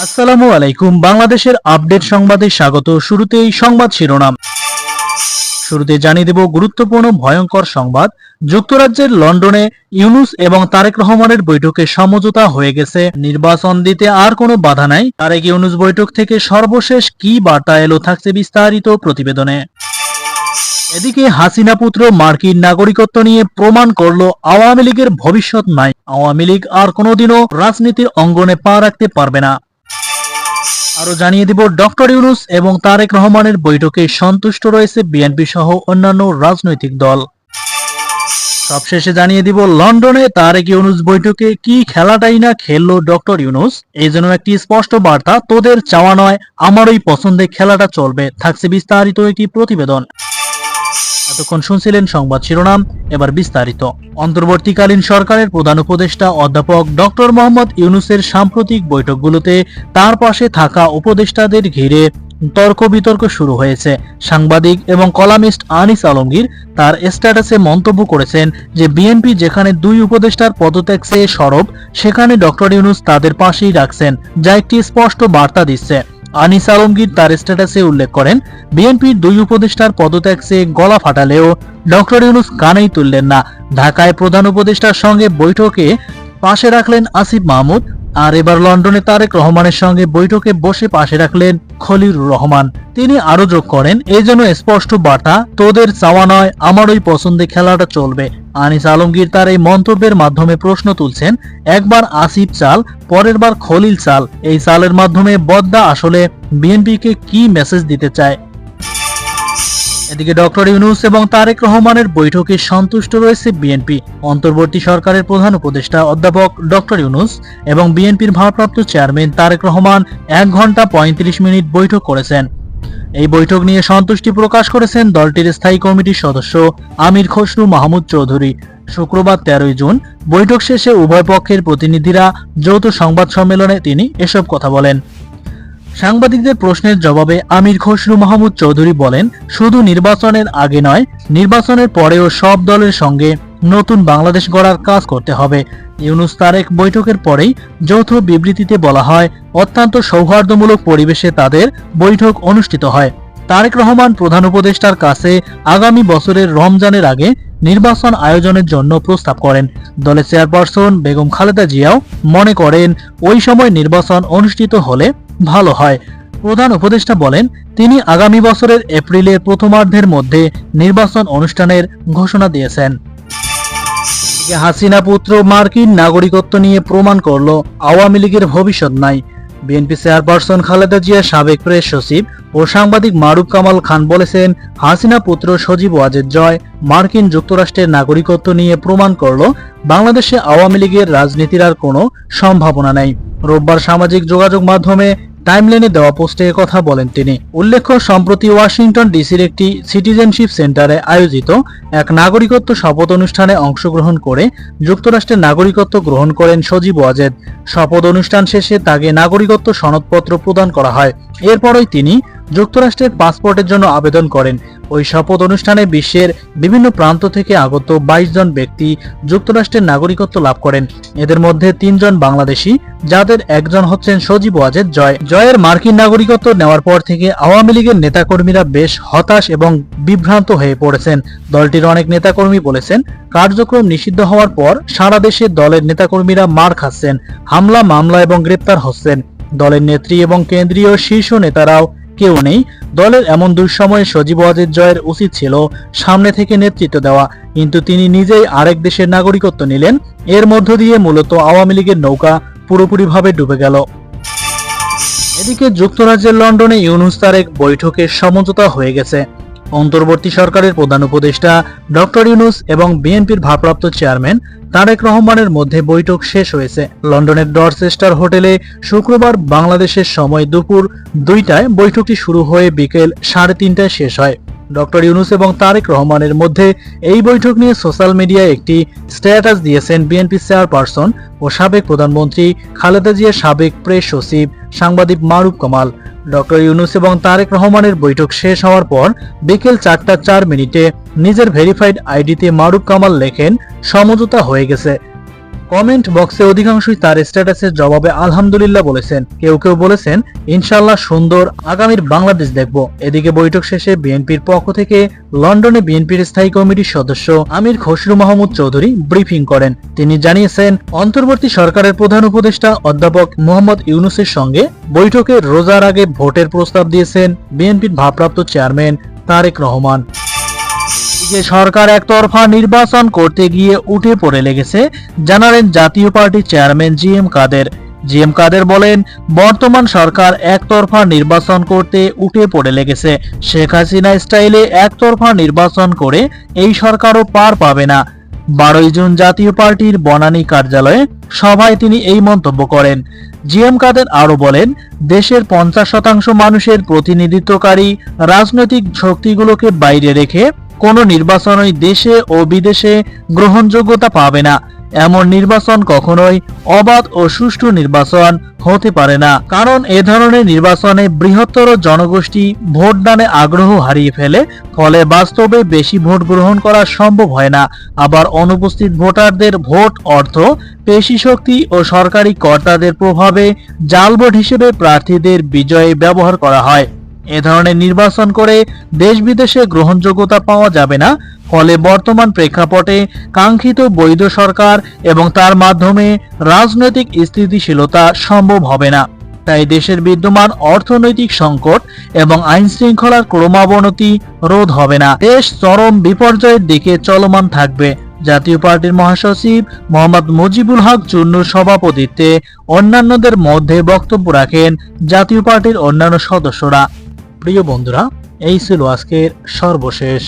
আসসালামু আলাইকুম। বাংলাদেশের আপডেট সংবাদে স্বাগত। শুরুতেই সংবাদ শিরোনাম। শুরুতে জানিয়ে দেব গুরুত্বপূর্ণ ভয়ঙ্কর সংবাদ। যুক্তরাজ্যের লন্ডনে ইউনুস এবং তারেক রহমানের বৈঠকে সমঝোতা হয়ে গেছে। নির্বাচন দিতে আর কোনো বাধা নাই। তারেক ইউনুস বৈঠক থেকে সর্বশেষ কি বার্তা এলো থাকছে বিস্তারিত প্রতিবেদনে। এদিকে হাসিনা পুত্র মার্কিন নাগরিকত্ব নিয়ে প্রমাণ করল আওয়ামী লীগের ভবিষ্যৎ নাই। আওয়ামী লীগ আর কোনোদিনও রাজনীতির অঙ্গনে পা রাখতে পারবে না। আরও জানিয়ে দিব, ডক্টর ইউনুস এবং তারেক রহমানের বৈঠকে সন্তুষ্ট রয়েছে বিএনপি সহ অন্যান্য রাজনৈতিক দল। সবশেষে জানিয়ে দিব, লন্ডনে তারেক ইউনুস বৈঠকে কি খেলাটাই না খেললো ডক্টর ইউনুস? এই জন্য একটি স্পষ্ট বার্তা, তোদের চাওয়া নয়, আমারই পছন্দের খেলাটা চলবে, থাকছে বিস্তারিত একটি প্রতিবেদন। এতক্ষণ শুনছিলেন সংবাদ শিরোনাম, এবার বিস্তারিত। অন্তর্বর্তীকালীন সরকারের প্রধান উপদেষ্টা অধ্যাপক ডক্টর মোহাম্মদ ইউনুসের সাম্প্রতিক বৈঠকগুলোতে তার পাশে থাকা উপদেষ্টাদের ঘিরে তর্ক বিতর্ক শুরু হয়েছে। সাংবাদিক এবং কলামিস্ট আনিস আলমগীর তার স্ট্যাটাসে মন্তব্য করেছেন যে বিএনপি যেখানে দুই উপদেষ্টার পদত্যাগ চেয়ে সরব, সেখানে ডক্টর ইউনুস তাদের পাশেই রাখছেন, যা একটি স্পষ্ট বার্তা দিচ্ছে। আনিস আলমগীর তার স্ট্যাটাসে উল্লেখ করেন, বিএনপির দুই উপদেষ্টার পদত্যাগ চেয়ে গলা ফাটালেও ডক্টর ইউনুস কানেই তুললেন না। ঢাকায় প্রধান উপদেষ্টার সঙ্গে বৈঠকে পাশে রাখলেন আসিফ মাহমুদ আর এবার লন্ডনে তারেক রহমানের সঙ্গে বৈঠকে বসে পাশে রাখলেন খলিলুর রহমান। তিনি আরও যোগ করেন এই জন্য স্পষ্ট বার্তা, তোদের চাওয়া নয়, আমারই পছন্দে খেলাটা চলবে। আনিস আলমগীর তার এই মন্তব্যের মাধ্যমে প্রশ্ন তুলছেন, একবার আসিফ চাল, পরের বার খলিল চাল। এই চালের মাধ্যমে বদ্দা আসলে বিএনপিকে কি মেসেজ দিতে চায়? এদিকে ডক্টর ইউনুস এবং তারেক রহমানের বৈঠকে সন্তুষ্ট রয়েছে বিএনপি। অন্তর্বর্তী সরকারের প্রধান উপদেষ্টা অধ্যাপক ডক্টর ইউনুস এবং বিএনপির ভারপ্রাপ্ত চেয়ারম্যান তারেক রহমান এক ঘণ্টা পঁয়ত্রিশ মিনিট বৈঠক করেছেন। এই বৈঠক নিয়ে সন্তুষ্টি প্রকাশ করেছেন দলটির স্থায়ী কমিটির সদস্য আমির খসরু মাহমুদ চৌধুরী। শুক্রবার তেরোই জুন বৈঠক শেষে উভয় পক্ষের প্রতিনিধিরা যৌথ সংবাদ সম্মেলনে তিনি এসব কথা বলেন। সাংবাদিকদের প্রশ্নের জবাবে আমির খসরু মাহমুদ চৌধুরী বলেন, শুধু নির্বাচনের আগে নয়, নির্বাচনের পরেও সব দলের সঙ্গে নতুন বাংলাদেশ গড়ার কাজ করতে হবে। ইউনুস তারেক বৈঠকের পরেই যৌথ বিবৃতিতে বলা হয়, অত্যন্ত সৌহার্দ্যমূলক পরিবেশে তাদের বৈঠক অনুষ্ঠিত হয়। তারেক রহমান প্রধান উপদেষ্টার কাছে আগামী বছরের রমজানের আগে নির্বাচন আয়োজনের জন্য প্রস্তাব করেন। দলের চেয়ারপারসন বেগম খালেদা জিয়াও মনে করেন, ওই সময় নির্বাচন অনুষ্ঠিত হলে ভালো হয়। প্রধান উপদেষ্টা বলেন, তিনি আগামী বছরের এপ্রিলের প্রথমার্ধের মধ্যে নির্বাচন অনুষ্ঠানের ঘোষণা দিয়েছেন। হাসিনা পুত্র মার্কিন নাগরিকত্ব নিয়ে প্রমাণ করল, আওয়ামী লীগের ভবিষ্যৎ নাই। বিএনপি চেয়ারপারসন খালেদা জিয়া সাবেক প্রেস সচিব ও সাংবাদিক মারুফ কামাল খান বলেছেন, হাসিনা পুত্র সজীব ওয়াজেদ জয় মার্কিন যুক্তরাষ্ট্রের নাগরিকত্ব নিয়ে প্রমাণ করল, বাংলাদেশে আওয়ামী লীগের রাজনীতির আর কোনো সম্ভাবনা নেই। রোববার সামাজিক যোগাযোগ মাধ্যমে টাইমলাইনে দেওয়া পোস্টে কথা বলেন তিনি। উল্লেখ্য, সম্প্রতি ওয়াশিংটন ডিসির একটি সিটিজেনশিপ সেন্টারে আয়োজিত এক নাগরিকত্ব শপথ অনুষ্ঠানে অংশগ্রহণ করে যুক্তরাষ্ট্রের নাগরিকত্ব গ্রহণ করেন সজীব ওয়াজেদ। শপথ অনুষ্ঠান শেষে তাকে নাগরিকত্ব সনদপত্র প্রদান করা হয়। এরপরই তিনি যুক্তরাষ্ট্রের পাসপোর্টের জন্য আবেদন করেন। ওই শপথ অনুষ্ঠানে বিশ্বের বিভিন্ন প্রান্ত থেকে আগত বাইশ জন ব্যক্তি যুক্তরাষ্ট্রের নাগরিকত্ব লাভ করেন। এদের মধ্যে তিনজন বাংলাদেশি, যাদের একজন হচ্ছেন সজীব ওয়াজেদ জয়। জয়ের মার্কিন নাগরিকত্ব নেওয়ার পর থেকে আওয়ামী লীগের নেতাকর্মীরা বেশ হতাশ এবং বিভ্রান্ত হয়ে পড়েছেন। দলটির অনেক নেতাকর্মী বলেছেন, কার্যক্রম নিষিদ্ধ হওয়ার পর সারা দেশে দলের নেতাকর্মীরা মার খাচ্ছেন, হামলা, মামলা এবং গ্রেপ্তার হচ্ছেন। দলের নেত্রী এবং কেন্দ্রীয় শীর্ষ নেতারাও কেউ নেই। দলের এমন দুঃসময়ে সজীব ওয়াজেদ জয়ের উচিত ছিল সামনে থেকে নেতৃত্ব দেওয়া, কিন্তু তিনি নিজেই আরেক দেশের নাগরিকত্ব নিলেন। এর মধ্য দিয়ে মূলত আওয়ামী লীগের নৌকা পুরোপুরিভাবে ডুবে গেল। এদিকে যুক্তরাজ্যের লন্ডনে ইউনুস তারেক বৈঠকে সমঝোতা হয়ে গেছে। অন্তর্বর্তী সরকারের প্রধান উপদেষ্টা ডক্টর ইউনুস এবং বিএনপির ভারপ্রাপ্ত চেয়ারম্যান তারেক রহমানের মধ্যে বৈঠক শেষ হয়েছে। লন্ডনের ডরচেস্টার হোটেলে শুক্রবার বাংলাদেশের সময় দুপুর দুইটায় বৈঠকটি শুরু হয়ে বিকেল সাড়ে তিনটায় শেষ হয়। ডক্টর ইউনুস এবং তারেক রহমানের মধ্যে এই বৈঠক নিয়ে সোশ্যাল মিডিয়ায় একটি স্ট্যাটাস দিয়েছেন বিএনপি চেয়ারপারসন ও সাবেক প্রধানমন্ত্রী খালেদা জিয়ার সাবেক প্রেস সচিব সাংবাদিক মারুফ কামাল। ডক্টর ইউনুস এবং তারেক রহমানের বৈঠক শেষ হওয়ার পর বিকেল চারটা চার মিনিটে নিজের ভেরিফাইড আইডিতে মারুফ কামাল লেখেন, সমঝোতা হয়ে গেছে। কমেন্ট বক্সে অধিকাংশই তার স্ট্যাটাসের জবাবে আলহামদুলিল্লাহ বলেছেন। কেউ কেউ বলেছেন ইনশাল্লাহ সুন্দর আগামীর বাংলাদেশ দেখব। এদিকে বৈঠক শেষে বিএনপির পক্ষ থেকে লন্ডনে বিএনপির স্থায়ী কমিটির সদস্য আমির খসরু মাহমুদ চৌধুরী ব্রিফিং করেন। তিনি জানিয়েছেন, অন্তর্বর্তী সরকারের প্রধান উপদেষ্টা অধ্যাপক মোহাম্মদ ইউনুসের সঙ্গে বৈঠকে রোজার আগে ভোটের প্রস্তাব দিয়েছেন বিএনপির ভারপ্রাপ্ত চেয়ারম্যান তারেক রহমান। যে সরকার একতরফা নির্বাচন করতে গিয়ে উঠে পড়ে লেগেছে, জানালেন জাতীয় পার্টির chairman G M Quader. G M Quader বলেন, বর্তমান সরকার একতরফা নির্বাচন করতে উঠে পড়ে লেগেছে। শেখ হাসিনা স্টাইলে একতরফা নির্বাচন করে এই সরকারও পার পাবে না। বারোই জুন জাতীয় পার্টির বনানী কার্যালয়ে সভায় তিনি এই মন্তব্য করেন। জি এম কাদের আরও বলেন, দেশের পঞ্চাশ শতাংশ মানুষের প্রতিনিধিত্বকারী রাজনৈতিক শক্তিগুলোকে বাইরে রেখে কোনো নির্বাচনই দেশে ও বিদেশে গ্রহণযোগ্যতা পাবে না। এমন নির্বাচন কখনোই অবাধ ও সুষ্ঠু নির্বাচন হতে পারে না। কারণ এ ধরনের নির্বাচনে বৃহত্তর জনগোষ্ঠী ভোটদানে আগ্রহ হারিয়ে ফেলে, ফলে বাস্তবে বেশি ভোট গ্রহণ করা সম্ভব হয় না। আবার অনুপস্থিত ভোটারদের ভোট অর্থ পেশি শক্তি ও সরকারি কর্তাদের প্রভাবে জাল ভোট হিসেবে প্রার্থীদের বিজয়ে ব্যবহার করা হয়। এ ধরনের নির্বাচন করে দেশ বিদেশে গ্রহণযোগ্যতা পাওয়া যাবে না। ফলে বর্তমান প্রেক্ষাপটে কাঙ্ক্ষিত বৈধ সরকার এবং তার মাধ্যমে রাজনৈতিক স্থিতিশীলতা সম্ভব হবে না। তাই দেশের বিদ্যমান অর্থনৈতিক সংকট এবং আইন শৃঙ্খলার ক্রমাবনতি রোধ হবে না। দেশ চরম বিপর্যয়ের দিকে চলমান থাকবে। জাতীয় পার্টির মহাসচিব মোহাম্মদ মুজিবুল হক চুন্নুর সভাপতিত্বে অন্যান্যদের মধ্যে বক্তব্য রাখেন জাতীয় পার্টির অন্যান্য সদস্যরা। প্রিয় বন্ধুরা এই ছিল আজকের সর্বশেষ